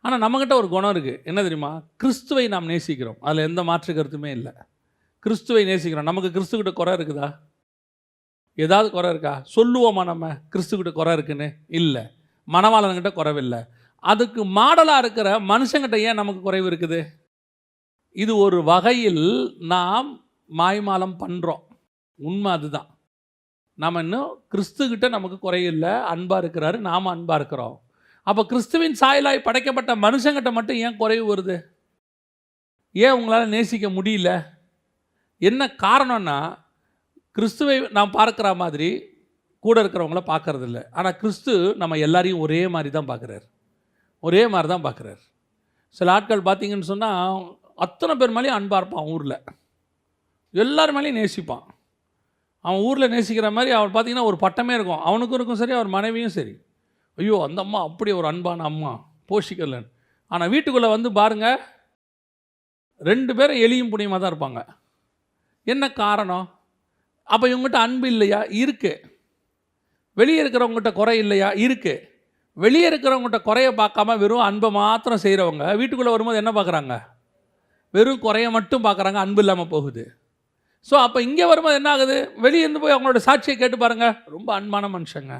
ஆனால் நம்மக்கிட்ட ஒரு குணம் இருக்குது என்ன தெரியுமா? கிறிஸ்துவை நாம் நேசிக்கிறோம். அதில் எந்த மாற்று கருத்துமே இல்லை. கிறிஸ்துவை நேசிக்கிறோம். நமக்கு கிறிஸ்துக்கிட்ட குறை இருக்குதா? ஏதாவது குறை இருக்கா? சொல்லுவோமா நம்ம? கிறிஸ்துக்கிட்ட குறை இருக்குன்னு? இல்லை. மணவாளன்கிட்ட குறைவில்லை. அதுக்கு மாடலாக இருக்கிற மனுஷங்கிட்ட ஏன் நமக்கு குறைவு இருக்குது? இது ஒரு வகையில் நாம் மாய்மாலம் பண்ணுறோம் உண்மை அதுதான். நாம் இன்னும் கிறிஸ்துக்கிட்ட நமக்கு குறையில்லை. அன்பாக இருக்கிறாரு. நாம் அன்பாக இருக்கிறோம். அப்போ கிறிஸ்துவின் சாயலாய் படைக்கப்பட்ட மனுஷங்கிட்ட மட்டும் ஏன் குறைவு வருது? ஏன் உங்களால் நேசிக்க முடியல? என்ன காரணம்னா கிறிஸ்துவை நாம் பார்க்குற மாதிரி கூட இருக்கிறவங்கள பார்க்கறது இல்லை ஆனால் கிறிஸ்து நம்ம எல்லாரையும் ஒரே மாதிரி தான் பார்க்குறாரு. ஒரே மாதிரி தான் பார்க்குறாரு. சில ஆட்கள் பார்த்தீங்கன்னு சொன்னால் அத்தனை பேர் மேலேயும் அன்பாக இருப்பான் ஊரில். எல்லார் மேலேயும் நேசிப்பான். அவன் ஊரில் நேசிக்கிற மாதிரி அவன் பார்த்தீங்கன்னா ஒரு பட்டமே இருக்கும். அவனுக்கும் இருக்கும் சரி அவர் மனைவியும் சரி. ஐயோ அந்த அம்மா அப்படி ஒரு அன்பான அம்மா. போஷிக்கலன்னு ஆனால் வீட்டுக்குள்ளே வந்து பாருங்கள் ரெண்டு பேரும் எலியும் புனியமாக தான் இருப்பாங்க. என்ன காரணம்? அப்போ இவங்ககிட்ட அன்பு இல்லையா? இருக்கு. வெளியே இருக்கிறவங்ககிட்ட குறை இல்லையா? இருக்கு. வெளியே இருக்கிறவங்ககிட்ட குறைய பார்க்காம வெறும் அன்பை மாத்திரம் செய்கிறவங்க வீட்டுக்குள்ளே வரும்போது என்ன பார்க்குறாங்க? வெறும் குறைய மட்டும் பார்க்குறாங்க அன்பு இல்லாமல் போகுது. ஸோ அப்போ இங்கே வரும்போது என்ன ஆகுது? வெளியே இருந்து போய் அவங்களோட சாட்சியை கேட்டு பாருங்கள் ரொம்ப அன்பான மனுஷங்க.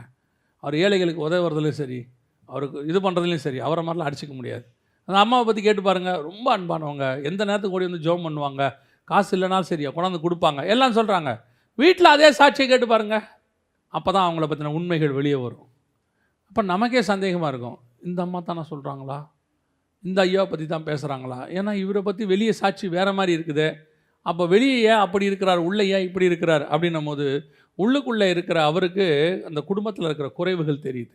அவர் ஏழைகளுக்கு உதவுறதுலையும் சரி அவருக்கு இது பண்ணுறதுலையும் சரி அவரை மாதிரிலாம் அடிச்சிக்க முடியாது. அந்த அம்மாவை பற்றி கேட்டு பாருங்கள் ரொம்ப அன்பானவங்க. எந்த நேரத்துக்கு ஓடி வந்து ஜோம் பண்ணுவாங்க? காசு இல்லைனாலும் சரியா கொண்டாந்து கொடுப்பாங்க. எல்லாம் சொல்கிறாங்க வீட்டில் அதே சாட்சியை கேட்டு பாருங்கள் அப்போ தான் அவங்கள பற்றின உண்மைகள் வெளியே வரும். அப்போ நமக்கே சந்தேகமாக இருக்கும் இந்த அம்மா தானே சொல்கிறாங்களா இந்த ஐயாவை பற்றி தான் பேசுகிறாங்களா ஏன்னா இவரை பற்றி வெளியே சாட்சி வேறு மாதிரி இருக்குது. அப்போ வெளியே ஏன் அப்படி இருக்கிறார்? உள்ளே ஏன் இப்படி இருக்கிறார்? அப்படின்னும் போது உள்ளுக்குள்ளே இருக்கிற அவருக்கு அந்த குடும்பத்தில் இருக்கிற குறைவுகள் தெரியுது.